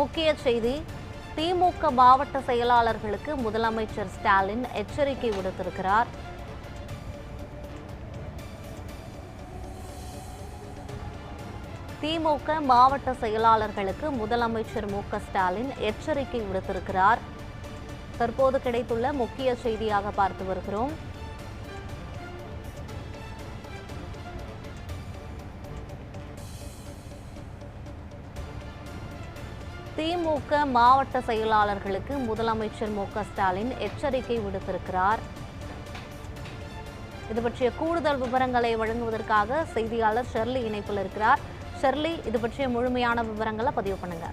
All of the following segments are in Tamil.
முக்கிய செய்தி திமுக மாவட்ட செயலாளர்களுக்கு முதலமைச்சர் ஸ்டாலின் எச்சரிக்கை விடுத்திருக்கிறார். திமுக மாவட்ட செயலாளர்களுக்கு முதலமைச்சர் மு. ஸ்டாலின் எச்சரிக்கை விடுத்திருக்கிறார். தற்போது கிடைத்துள்ள முக்கிய செய்தியாக பார்த்து வருகிறோம். திமுக மாவட்ட செயலாளர்களுக்கு முதலமைச்சர் மு ஸ்டாலின் எச்சரிக்கை விடுத்திருக்கிறார். இது பற்றிய கூடுதல் விவரங்களை வழங்குவதற்காக செய்தியாளர் ஷெர்லி இணைப்பில் இருக்கிறார். ஷெர்லி இது பற்றிய முழுமையான விவரங்களை பதிவு பண்ணுங்க.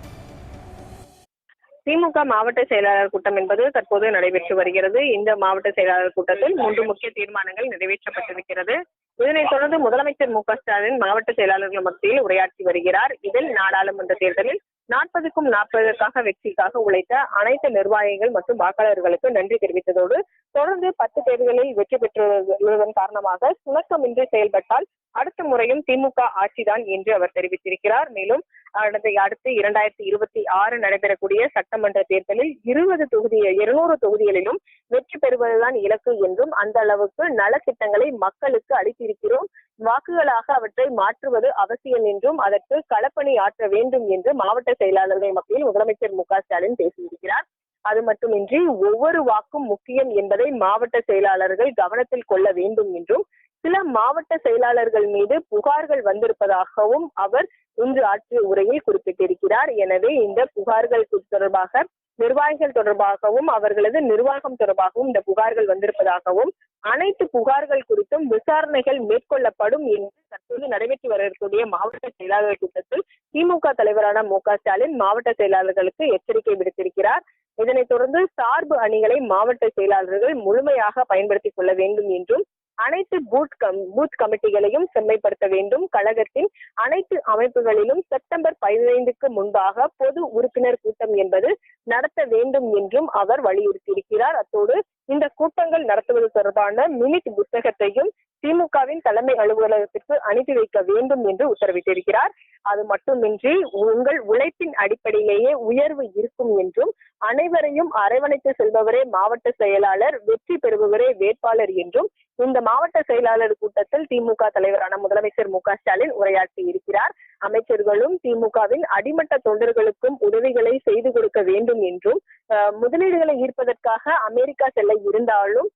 திமுக மாவட்ட செயலாளர் கூட்டம் என்பது தற்போது நடைபெற்று வருகிறது. இந்த மாவட்ட செயலாளர் கூட்டத்தில் மூன்று முக்கிய தீர்மானங்கள் நிறைவேற்றப்பட்டிருக்கிறது. இதனைத் தொடர்ந்து முதலமைச்சர் மு க ஸ்டாலின் மாவட்ட செயலாளர்கள் மத்தியில் உரையாற்றி வருகிறார். இதில் நாடாளுமன்ற தேர்தலில் நாற்பதுக்கும் நாற்பதற்காக வெற்றிக்காக உழைத்த அனைத்து நிர்வாகிகள் மற்றும் வாக்காளர்களுக்கு நன்றி தெரிவித்ததோடு தொடர்ந்து பத்து தேர்தலில் வெற்றி பெற்றுள்ளதன் காரணமாக சுணக்கமின்றி செயல்பட்டால் அடுத்த முறையும் திமுக ஆட்சிதான் என்று அவர் தெரிவித்திருக்கிறார். மேலும் அடுத்து இரண்டாயிரத்தி இருபத்தி ஆறு நடைபெறக்கூடிய சட்டமன்ற தேர்தலில் இருபது தொகுதி இருநூறு தொகுதிகளிலும் வெற்றி பெறுவதுதான் இலக்கு என்றும் அந்த அளவுக்கு நலத்திட்டங்களை மக்களுக்கு அளித்திருக்கிறோம். வாக்குகளாக அவற்றை மாற்றுவது அவசியம் என்றும் அதற்கு களப்பணி ஆற்ற வேண்டும் என்று மாவட்ட செயலாளர்கள் மத்தியில் முதலமைச்சர் மு க ஸ்டாலின் பேசியிருக்கிறார். அது மட்டுமின்றி ஒவ்வொரு வாக்கும் முக்கியம் என்பதை மாவட்ட செயலாளர்கள் கவனத்தில் கொள்ள வேண்டும் என்றும் சில மாவட்ட செயலாளர்கள் மீது புகார்கள் வந்திருப்பதாகவும் அவர் இன்று ஆற்றிய உரையில் குறிப்பிட்டிருக்கிறார். எனவே இந்த புகார்கள் தொடர்பாக நிர்வாகிகள் தொடர்பாகவும் அவர்களது நிர்வாகம் தொடர்பாகவும் இந்த புகார்கள் வந்திருப்பதாகவும் அனைத்து புகார்கள் குறித்தும் விசாரணைகள் மேற்கொள்ளப்படும் என்று தற்போது நடைபெற்று வரக்கூடிய மாவட்ட செயலாளர் கூட்டத்தில் திமுக தலைவரான மு க ஸ்டாலின் மாவட்ட செயலாளர்களுக்கு எச்சரிக்கை விடுத்திருக்கிறார். இதனைத் தொடர்ந்து சார்பு அணிகளை மாவட்ட செயலாளர்கள் முழுமையாக பயன்படுத்திக் கொள்ள வேண்டும் என்றும் அனைத்து பூத் கம் பூத் கமிட்டிகளையும் செம்மைப்படுத்த வேண்டும். கழகத்தின் அனைத்து அமைப்புகளிலும் செப்டம்பர் பதினைந்துக்கு முன்பாக பொது உறுப்பினர் கூட்டம் என்பது நடத்த வேண்டும் என்றும் அவர் வலியுறுத்தியிருக்கிறார். அத்தோடு இந்த கூட்டங்கள் நடத்துவது தொடர்பான மினிட் புத்தகத்தையும் திமுகவின் தலைமை அலுவலகத்திற்கு அனுப்பி வைக்க வேண்டும் என்று உத்தரவிட்டிருக்கிறார். அது மட்டுமின்றி உங்கள் உழைப்பின் அடிப்படையிலேயே உயர்வு இருக்கும் என்றும் அனைவரையும் அரவணைத்து செல்பவரே மாவட்ட செயலாளர் வெற்றி பெறுபவரே வேட்பாளர் என்றும் இந்த மாவட்ட செயலாளர் கூட்டத்தில் திமுக தலைவரான முதலமைச்சர் மு க ஸ்டாலின் உரையாற்றி இருக்கிறார். அமைச்சர்களும் திமுகவின் அடிமட்ட தொண்டர்களுக்கும் உதவிகளை செய்து கொடுக்க வேண்டும் என்றும் முதலீடுகளை ஈர்ப்பதற்காக அமெரிக்கா செல்ல இருந்தாலும்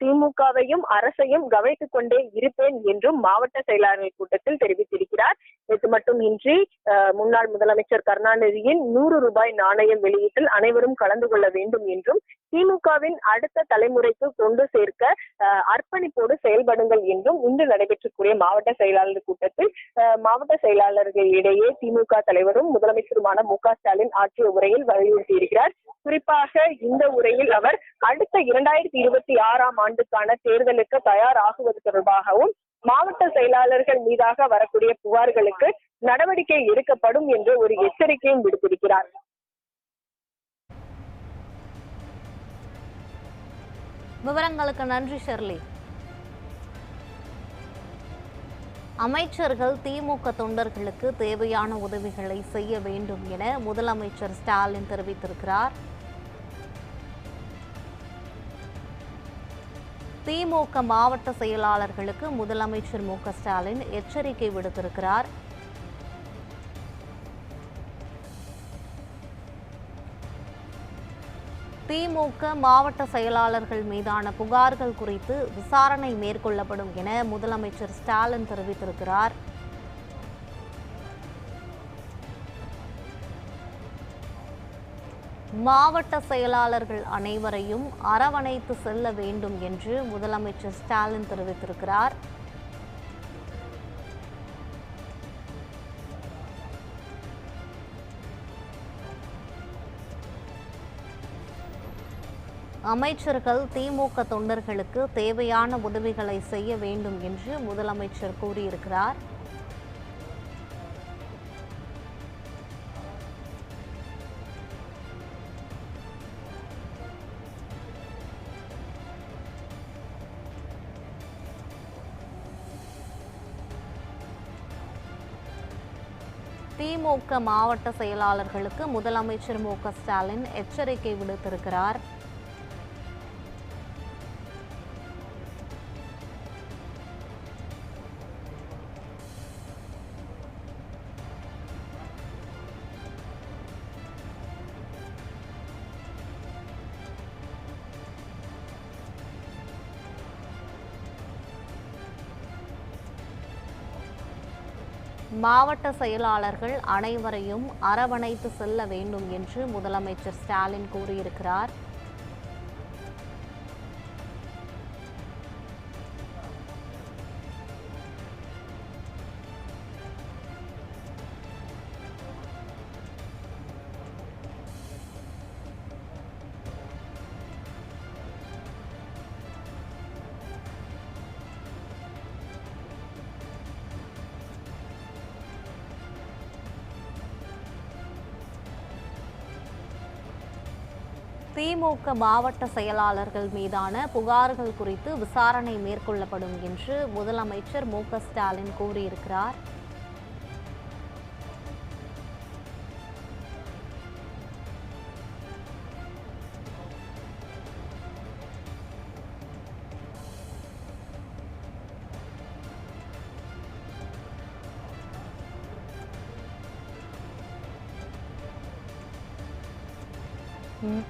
திமுகவையும் அரசையும் கவனித்துக் கொண்டே இருப்பேன் என்றும் மாவட்ட செயலாளர்கள் கூட்டத்தில் தெரிவித்திருக்கிறார். இது மட்டுமின்றி அஹ், முன்னாள் முதலமைச்சர் கருணாநிதியின் நூறு ரூபாய் நாணயம் வெளியீட்டில் அனைவரும் கலந்து கொள்ள வேண்டும் என்றும் திமுகவின் அடுத்த தலைமுறைக்கு கொண்டு சேர்க்க அஹ், அர்ப்பணிப்போடு செயல்படுங்கள் என்றும் இன்று நடைபெற்றக்கூடிய மாவட்ட செயலாளர் கூட்டத்தில் மாவட்ட மாவட்ட செயலாளர்களிடையே திமுக தலைவரும் முதலமைச்சருமான மு க ஸ்டாலின் ஆற்றிய உரையில் வலியுறுத்தியிருக்கிறார் குறிப்பாக இந்த உரையில் அவர் அடுத்த இரண்டாயிரத்தி இருபத்தி ஆறாம் ஆண்டுக்கான தேர்தலுக்கு தயாராகுவது தொடர்பாகவும் மாவட்ட செயலாளர்கள் மீதாக வரக்கூடிய புகார்களுக்கு நடவடிக்கை எடுக்கப்படும் என்று ஒரு எச்சரிக்கையும் விடுத்திருக்கிறார். விவரங்களுக்கு நன்றி ஷெர்லி. அமைச்சர்கள் திமுக தொண்டர்களுக்கு தேவையான உதவிகளை செய்ய வேண்டும் என முதலமைச்சர் ஸ்டாலின் தெரிவித்திருக்கிறார். திமுக மாவட்ட செயலாளர்களுக்கு முதலமைச்சர் மு ஸ்டாலின் எச்சரிக்கை விடுத்திருக்கிறார். திமுக மாவட்ட செயலாளர்கள் மீதான புகார்கள் குறித்து விசாரணை மேற்கொள்ளப்படும் என முதலமைச்சர் ஸ்டாலின் தெரிவித்திருக்கிறார். மாவட்ட செயலாளர்கள் அனைவரையும் அரவணைத்து செல்ல வேண்டும் என்று முதலமைச்சர் ஸ்டாலின் தெரிவித்திருக்கிறார். அமைச்சர்கள் திமுக தொண்டர்களுக்கு தேவையான உதவிகளை செய்ய வேண்டும் என்று முதலமைச்சர் கூறியிருக்கிறார். திமுக மாவட்ட செயலாளர்களுக்கு முதலமைச்சர் மு க ஸ்டாலின் எச்சரிக்கை விடுத்திருக்கிறார். மாவட்ட செயலாளர்கள் அனைவரையும் அரவணைத்து செல்ல வேண்டும் என்று முதலமைச்சர் ஸ்டாலின் கூறியிருக்கிறார். திமுக மாவட்ட செயலாளர்கள் மீதான புகார்கள் குறித்து விசாரணை மேற்கொள்ளப்படும் என்று முதலமைச்சர் மு ஸ்டாலின் கூறியிருக்கிறார் ம்.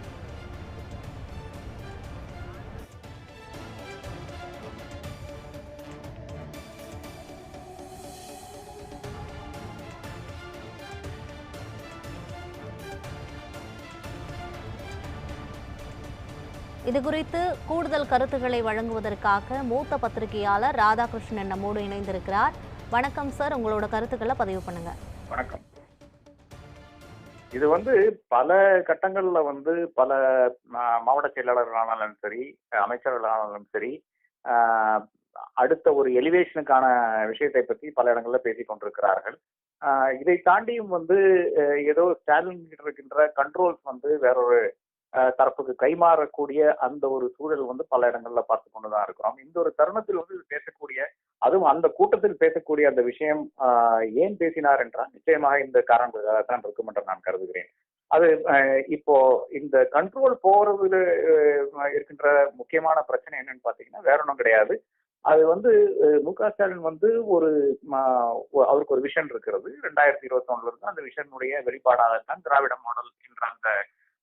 இது குறித்து கூடுதல் கருத்துக்களை வழங்குவதற்காக மூத்த பத்திரிகையாளர் ராதாகிருஷ்ணன் நம்மோடு இணைந்திருக்கிறார். வணக்கம் சார் உங்களோட கருத்துக்களை பதிவு பண்ணுங்க. வணக்கம். இது வந்து பல கட்டங்கள்ல வந்து பல மாவட்ட செயலாளர்களானாலும் சரி அமைச்சர்களானாலும் சரி அடுத்த ஒரு எலிவேஷனுக்கான விஷயத்தை பற்றி பல இடங்கள்ல பேசிக் கொண்டிருக்கிறார்கள். இதை தாண்டியும் வந்து ஏதோ ஸ்டாலின் கிட்ட இருக்கின்ற கண்ட்ரோல்ஸ் வந்து வேறொரு தரப்புக்கு கைமாறக்கூடிய அந்த ஒரு சூழல் வந்து பல இடங்கள்ல பார்த்து கொண்டுதான் இருக்கிறோம். இந்த ஒரு தருணத்தில் வந்து பேசக்கூடிய அதுவும் அந்த கூட்டத்தில் பேசக்கூடிய அந்த விஷயம் ஏன் பேசினார் என்றால் நிச்சயமாக இந்த காரணங்களுக்காக தான் இருக்கும் என்று நான் கருதுகிறேன். அது இப்போ இந்த கண்ட்ரோல் போறதுல இருக்கின்ற முக்கியமான பிரச்சனை என்னன்னு பாத்தீங்கன்னா வேற ஒன்றும் கிடையாது. அது வந்து மு க ஸ்டாலின் வந்து ஒரு அவருக்கு ஒரு விஷன் இருக்கிறது. ரெண்டாயிரத்தி இருபத்தி ஒண்ணுல இருந்து அந்த விஷனுடைய வெளிப்பாடாக தான் திராவிட மாடல் என்ற அந்த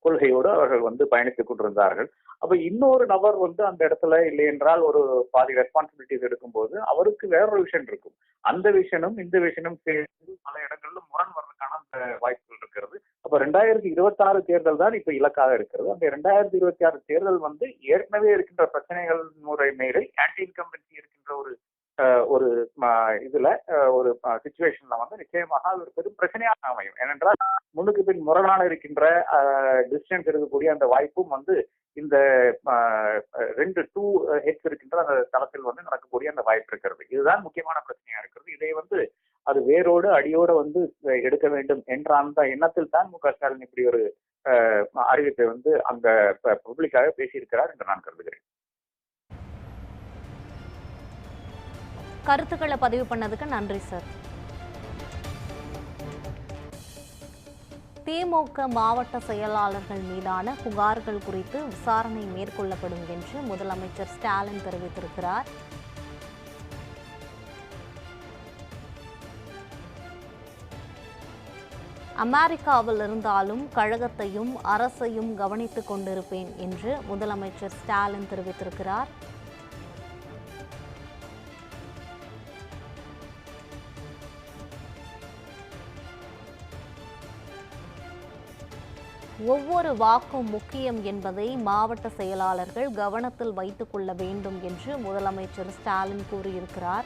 கொள்கையோடு அவர்கள் வந்து பயணித்துக் கொண்டிருந்தார்கள். அப்ப இன்னொரு நபர் வந்து அந்த இடத்துல இல்லை என்றால் ஒரு பாதி ரெஸ்பான்சிபிலிட்டிஸ் எடுக்கும்போது அவருக்கு வேறொரு விஷன் இருக்கும். அந்த விஷனும் இந்த விஷனும் சேர்ந்து பல இடங்கள்ல முரண் வர்றதுக்கான அந்த வாய்ப்புகள் இருக்கிறது. அப்ப ரெண்டாயிரத்தி இருபத்தி ஆறு தேர்தல் தான் இப்ப இலக்காக இருக்கிறது. அந்த ரெண்டாயிரத்தி இருபத்தி ஆறு தேர்தல் வந்து ஏற்கனவே இருக்கின்ற பிரச்சனைகள் முறை மேலே ஆன்டி இன்கம்பன்சி ஒரு இதுல ஒரு சுச்சுவேஷன்ல வந்து நிச்சயமாக அது ஒரு பெரும் பிரச்சனையாக அமையும். ஏனென்றால் முன்னுக்கு பின் முரணான இருக்கின்ற டிஸ்டன்ஸ் இருக்கக்கூடிய அந்த வாய்ப்பும் வந்து இந்த ரெண்டு டூ ஹெட்ஸ் இருக்கின்ற அந்த தளத்தில் வந்து நடக்கக்கூடிய அந்த வாய்ப்பு இருக்கிறது. இதுதான் முக்கியமான பிரச்சனையா இருக்கிறது. இதை வந்து அது வேரோடு அடியோடு வந்து எடுக்க வேண்டும் என்ற அந்த எண்ணத்தில் தான் மு க ஸ்டாலின் இப்படி ஒரு அஹ், அறிவிப்பை வந்து அங்க பப்ளிக்காக பேசியிருக்கிறார் என்று நான் கருதுகிறேன். கருத்துக்களை பதிவு பண்ணதுக்கு நன்றி சார். திமுக மாவட்ட செயலாளர்கள் மீதான புகார்கள் குறித்து விசாரணை மேற்கொள்ளப்படும் என்று முதலமைச்சர் ஸ்டாலின் தெரிவித்திருக்கிறார். அமெரிக்காவில் இருந்தாலும் கழகத்தையும் அரசையும் கவனித்துக் கொண்டிருப்பேன் என்று முதலமைச்சர் ஸ்டாலின் தெரிவித்திருக்கிறார். ஒவ்வொரு வாக்கும் முக்கியம் என்பதை மாவட்ட செயலாளர்கள் கவனத்தில் வைத்துக் கொள்ள வேண்டும் என்று முதலமைச்சர் ஸ்டாலின் கூறியிருக்கிறார்.